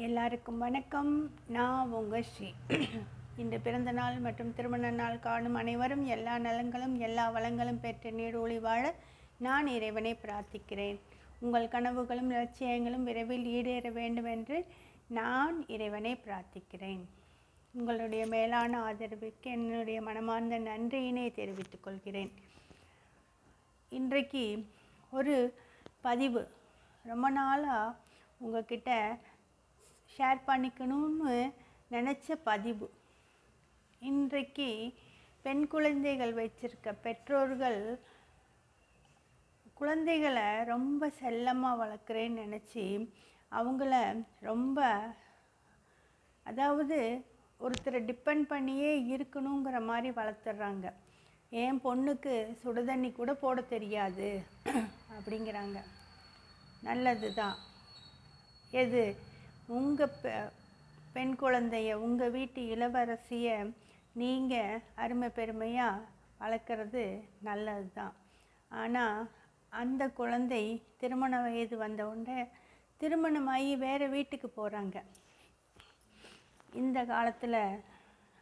எல்லாருக்கும் வணக்கம். நான் உங்கள் ஸ்ரீ. இந்த பிறந்த நாள் மற்றும் திருமண நாள் காணும் அனைவரும் எல்லா நலங்களும் எல்லா வளங்களும் பெற்று நீடூழி வாழ நான் இறைவனை பிரார்த்திக்கிறேன். உங்கள் கனவுகளும் லட்சியங்களும் விரைவில் ஈடேற வேண்டும் என்று நான் இறைவனை பிரார்த்திக்கிறேன். உங்களுடைய மேலான ஆதரவுக்கு என்னுடைய மனமார்ந்த நன்றியினை தெரிவித்துக் கொள்கிறேன். இன்றைக்கு ஒரு பதிவு. ரொம்ப நாளாக உங்ககிட்ட ஷேர் பண்ணிக்கணும்னு நினச்ச பதிவு. இன்றைக்கு பெண் குழந்தைகள் வச்சிருக்க பெற்றோர்கள் குழந்தைகளை ரொம்ப செல்லமாக வளர்க்குறேன்னு நினச்சி அவங்கள ரொம்ப அதாவது ஒருத்தரை டிபெண்ட் பண்ணியே இருக்கணுங்கிற மாதிரி வளர்த்துட்றாங்க என் பொண்ணுக்கு சுடுதண்ணி கூட போட தெரியாது? அப்படிங்கிறாங்க. நல்லது தான் எது? உங்கள் பெ பெண் குழந்தைய உங்கள் வீட்டு இளவரசியை நீங்கள் அருமை பெருமையாக வளர்க்குறது நல்லது தான் ஆனால் அந்த குழந்தை திருமண வயது வந்த உடனே திருமணமாகி வேறு வீட்டுக்கு போகிறாங்க இந்த காலத்தில்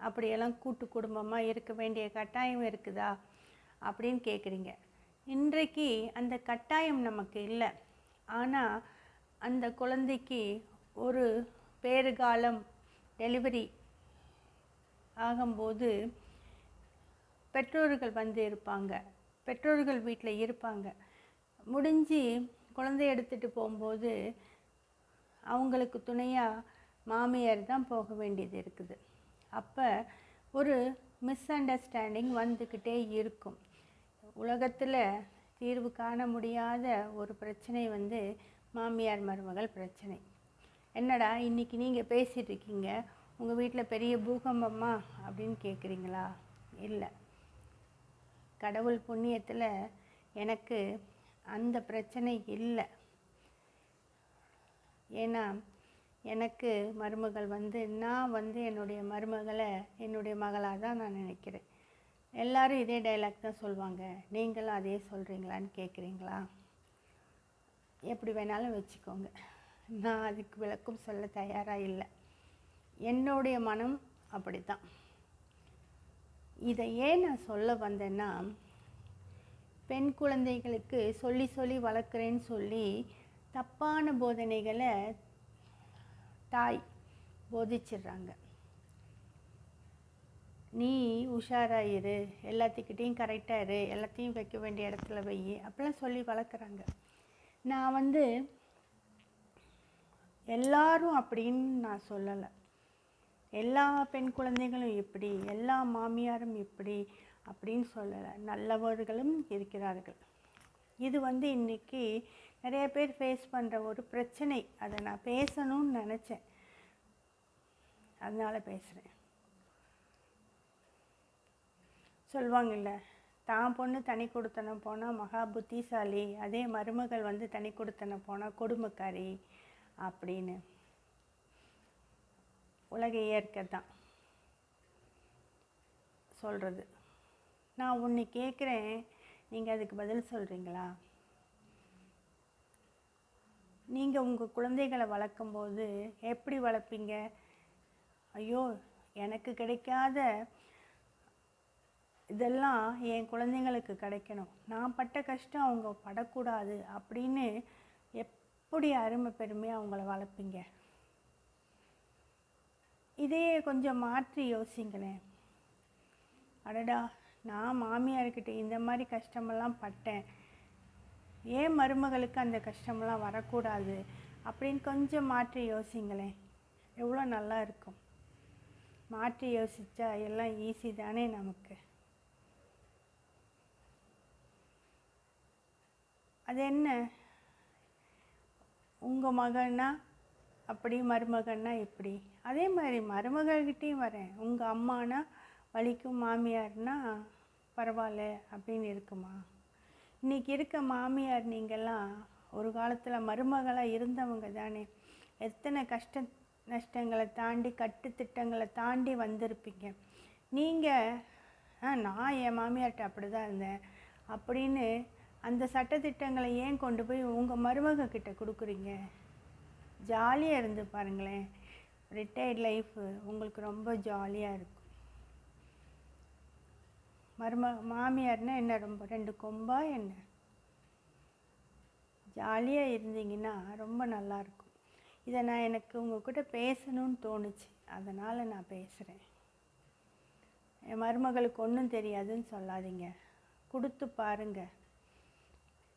அப்படியெல்லாம் கூட்டு குடும்பமாக இருக்க வேண்டிய கட்டாயம் இருக்குதா அப்படின்னு கேட்குறீங்க இன்றைக்கு அந்த கட்டாயம் நமக்கு இல்லை. ஆனால் அந்த குழந்தைக்கு ஒரு பேறுகாலம் டெலிவரி ஆகும்போது பெற்றோர்கள் வந்து இருப்பாங்க. பெற்றோர்கள் வீட்டில் இருப்பாங்க. முடிஞ்சு குழந்தைய எடுத்துகிட்டு போகும்போது அவங்களுக்கு துணையாக மாமியார் தான் போக வேண்டியது இருக்குது. அப்போ ஒரு மிஸ் அண்டர்ஸ்டாண்டிங் வந்துக்கிட்டே இருக்கும். உலகத்தில் தீர்வு காண முடியாத ஒரு பிரச்சனை வந்து மாமியார் மருமகள் பிரச்சனை. என்னடா இன்றைக்கி நீங்கள் பேசிகிட்டு இருக்கீங்க? உங்கள் வீட்டில் பெரிய பூகம்பமா? அப்படின்னு கேட்குறீங்களா இல்லை. கடவுள் புண்ணியத்தில் எனக்கு அந்த பிரச்சனை இல்லை. ஏன்னா எனக்கு மருமகள் வந்து நான் வந்து என்னுடைய மருமகளை என்னுடைய மகளாக தான் நான் நினைக்கிறேன். எல்லாரும் இதே டைலாக் தான் சொல்லுவாங்க நீங்களும் அதே சொல்கிறீங்களான்னு கேட்குறீங்களா எப்படி வேணாலும் வச்சுக்கோங்க. நான் அதுக்கு விளக்கம் சொல்ல தயாராக இல்லை. என்னுடைய மனம் அப்படி தான் இதை ஏன் நான் சொல்ல வந்தேன்னா பெண் குழந்தைகளுக்கு சொல்லி சொல்லி வளர்க்குறேன்னு சொல்லி தப்பான போதனைகளை தாய் போதிச்சிடுறாங்க. நீ உஷாராக இரு எல்லாத்துக்கிட்டேயும் கரெக்டாக இரு எல்லாத்தையும் வைக்க வேண்டிய இடத்துல வை அப்படிலாம் சொல்லி வளர்க்குறாங்க. நான் வந்து எல்லாரும் அப்படின்னு நான் சொல்லலை. எல்லா பெண் குழந்தைகளும் இப்படி எல்லா மாமியாரும் இப்படி அப்படின்னு சொல்லலை. நல்லவர்களும் இருக்கிறார்கள். இது வந்து இன்றைக்கி நிறைய பேர் ஃபேஸ் பண்ணுற ஒரு பிரச்சனை. அதை நான் பேசணும்னு நினச்சேன். அதனால் பேசுகிறேன் சொல்லுவாங்கல்ல தான் பொண்ணு தனி கொடுத்தனம் போனால் மகா புத்திசாலி. அதே மருமகள் வந்து தனி கொடுத்தனம் போனால் கொடுமைக்காரி. அப்படின்னு. உலக இயற்கை தான். சொல்கிறது நான் ஒன்று கேட்குறேன் நீங்கள் அதுக்கு பதில் சொல்கிறீங்களா நீங்கள் உங்கள் குழந்தைகளை வளர்க்கும்போது எப்படி வளர்ப்பீங்க? ஐயோ எனக்கு கிடைக்காத இதெல்லாம் என் குழந்தைங்களுக்கு கிடைக்கணும். நான் பட்ட கஷ்டம் அவங்க படக்கூடாது அப்படின்னு எப் எப்படி அருமை பெருமையாக அவங்கள வளர்ப்பீங்க? இதையே கொஞ்சம் மாற்றி யோசிங்களேன். அடடா நான் மாமியார்கிட்ட இந்த மாதிரி கஷ்டமெல்லாம் பட்டேன். ஏன் மருமகளுக்கு அந்த கஷ்டமெல்லாம் வரக்கூடாது அப்படின்னு கொஞ்சம் மாற்றி யோசிங்களேன். எவ்வளோ நல்லா இருக்கும். மாற்றி யோசித்தா எல்லாம் ஈஸி தானே நமக்கு. அது என்ன? உங்கள் மகன்னா அப்படி மருமகன்னா இப்படி அதே மாதிரி மருமகள்கிட்டையும் வரேன். உங்கள் அம்மானா வலிக்கும் மாமியார்னா பரவாயில்ல அப்படின்னு இருக்குமா? இன்றைக்கி இருக்க மாமியார் நீங்கள்லாம் ஒரு காலத்தில் மருமகளாக இருந்தவங்க தானே. எத்தனை கஷ்ட நஷ்டங்களை தாண்டி கட்டுத்திட்டங்களை தாண்டி வந்திருப்பீங்க. நீங்கள் ஆ நான் என் மாமியார்கிட்ட அப்படி தான் இருந்தேன். அப்படின்னு அந்த சட்டத்திட்டங்களை ஏன் கொண்டு போய் உங்கள் மருமக கிட்ட கொடுக்குறீங்க? ஜாலியாக இருந்து பாருங்களேன். ரிட்டையர்ட் லைஃப் உங்களுக்கு ரொம்ப ஜாலியாக இருக்கும். மரும மாமியார்னா என்ன ரொம்ப ரெண்டு கொம்பா என்ன? ஜாலியாக இருந்தீங்கன்னா ரொம்ப நல்லாயிருக்கும் இதை நான் எனக்கு உங்ககிட்ட பேசணும்னு தோணுச்சு. அதனால் நான் பேசுகிறேன் என் மருமகளுக்கு ஒன்றும் தெரியாதுன்னு சொல்லாதீங்க. கொடுத்து பாருங்கள்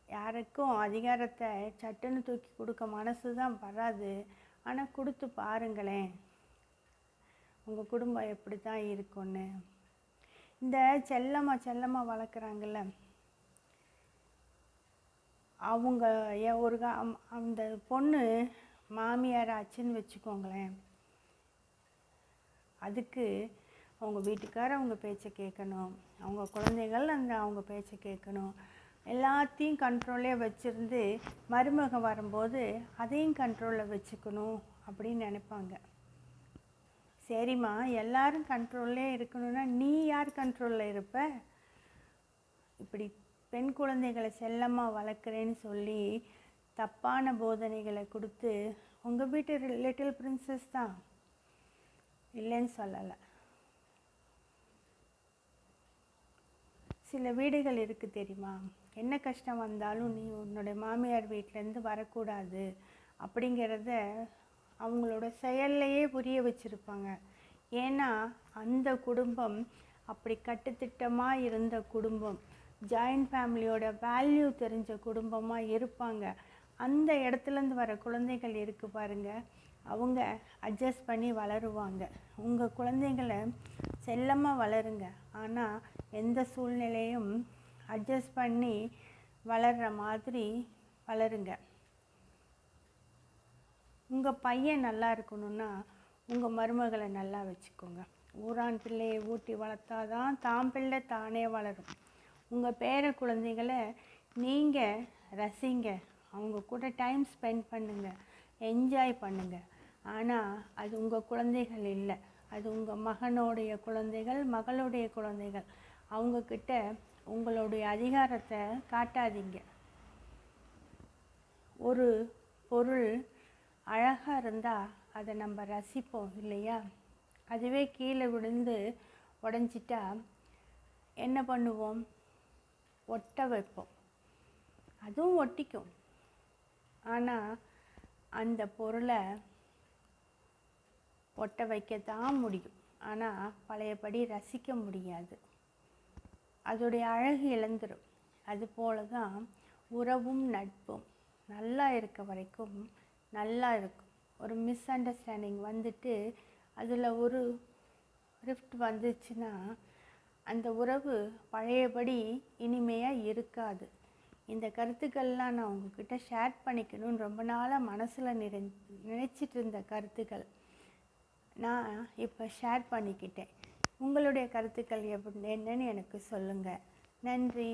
யாருக்கும் அதிகாரத்தை சட்டுன்னு தூக்கி கொடுக்க மனசு தான் வராது. ஆனால் கொடுத்து பாருங்களேன். உங்கள் குடும்பம் எப்படி தான் இருக்கும்னு. இந்த செல்லமாக செல்லமாக வளர்க்குறாங்கல்ல. அவங்க ஒரு அம்- அந்த பொண்ணு மாமியார் ஆச்சுன்னு வச்சுக்கோங்களேன். அதுக்கு அவங்க வீட்டுக்கார அவங்க பேச்சை கேட்கணும். அவங்க குழந்தைகள் அந்த அவங்க பேச்சை கேட்கணும். எல்லாத்தையும் கண்ட்ரோலே வச்சுருந்து மருமக வரும்போது அதையும் கண்ட்ரோலில் வச்சுக்கணும் அப்படின்னு நினைப்பாங்க. சரிம்மா எல்லாரும் கண்ட்ரோல்லே இருக்கணும்னா நீ யார் கண்ட்ரோலில் இருப்ப? இப்படி பெண் குழந்தைகளை செல்லமாக வளர்க்குறேன்னு சொல்லி தப்பான போதனைகளை கொடுத்து உங்கள் வீட்டு லிட்டில் பிரின்சஸ் தான். இல்லைன்னு சொல்லலை. சில வீடுகள் இருக்குது தெரியுமா? என்ன கஷ்டம் வந்தாலும் நீ உன்னோட மாமியார் வீட்டிலேருந்து வரக்கூடாது அப்படிங்கிறத அவங்களோட செயல்லையே புரிய வச்சுருப்பாங்க. ஏன்னா அந்த குடும்பம் அப்படி கட்டுத்திட்டமாக இருந்த குடும்பம் ஜாயிண்ட் ஃபேமிலியோட வேல்யூ தெரிஞ்ச குடும்பமாக இருப்பாங்க. அந்த இடத்துலேருந்து வர குழந்தைகள் இருக்கு பாருங்கள் அவங்க அட்ஜஸ்ட் பண்ணி வளருவாங்க. உங்கள் குழந்தைங்களை செல்லமாக வளருங்க. ஆனால் எந்த சூழ்நிலையும் அட்ஜஸ்ட் பண்ணி வளர்கிற மாதிரி வளருங்க. உங்கள் பையன் நல்லா இருக்கணும்னா உங்கள் மருமகளை நல்லா வச்சுக்கோங்க. ஊரான் பிள்ளையை ஊட்டி வளர்த்தாதான் தாம் பிள்ளை தானே வளரும். உங்கள் பேர குழந்தைகளை நீங்கள் ரசிங்க. அவங்க கூட டைம் ஸ்பெண்ட் பண்ணுங்கள் என்ஜாய் பண்ணுங்கள் ஆனால் அது உங்கள் குழந்தைகள் இல்லை. அது உங்கள் மகனுடைய குழந்தைகள் மகளுடைய குழந்தைகள். அவங்கக்கிட்ட உங்களுடைய அதிகாரத்தை காட்டாதீங்க. ஒரு பொருள் அழகாக இருந்தால் அதை நம்ம ரசிப்போம் இல்லையா? அதுவே கீழே விழுந்து உடஞ்சிட்டா என்ன பண்ணுவோம்? ஒட்ட வைப்போம். அதுவும் ஒட்டிக்கும். ஆனால் அந்த பொருளை ஒட்ட வைக்கத்தான் முடியும். ஆனால் பழையபடி ரசிக்க முடியாது. அதோடைய அழகு இழந்துடும் அதுபோல தான் உறவும் நட்பும் நல்லா இருக்க வரைக்கும் நல்லா இருக்கும். ஒரு மிஸ் அண்டர்ஸ்டாண்டிங் வந்துட்டு அதில் ஒரு ரிஃப்ட் வந்துச்சுன்னா அந்த உறவு பழையபடி இனிமையாக இருக்காது. இந்த கருத்துக்கள்லாம் நான் உங்ககிட்ட ஷேர் பண்ணிக்கணும்னு ரொம்ப நாளாக மனசில் நிறை நினச்சிட்டு இருந்த கருத்துக்கள் நான் இப்போ ஷேர் பண்ணிக்கிட்டேன். உங்களுடைய கருத்துக்கள் எப் என்னன்னு எனக்கு சொல்லுங்கள் நன்றி.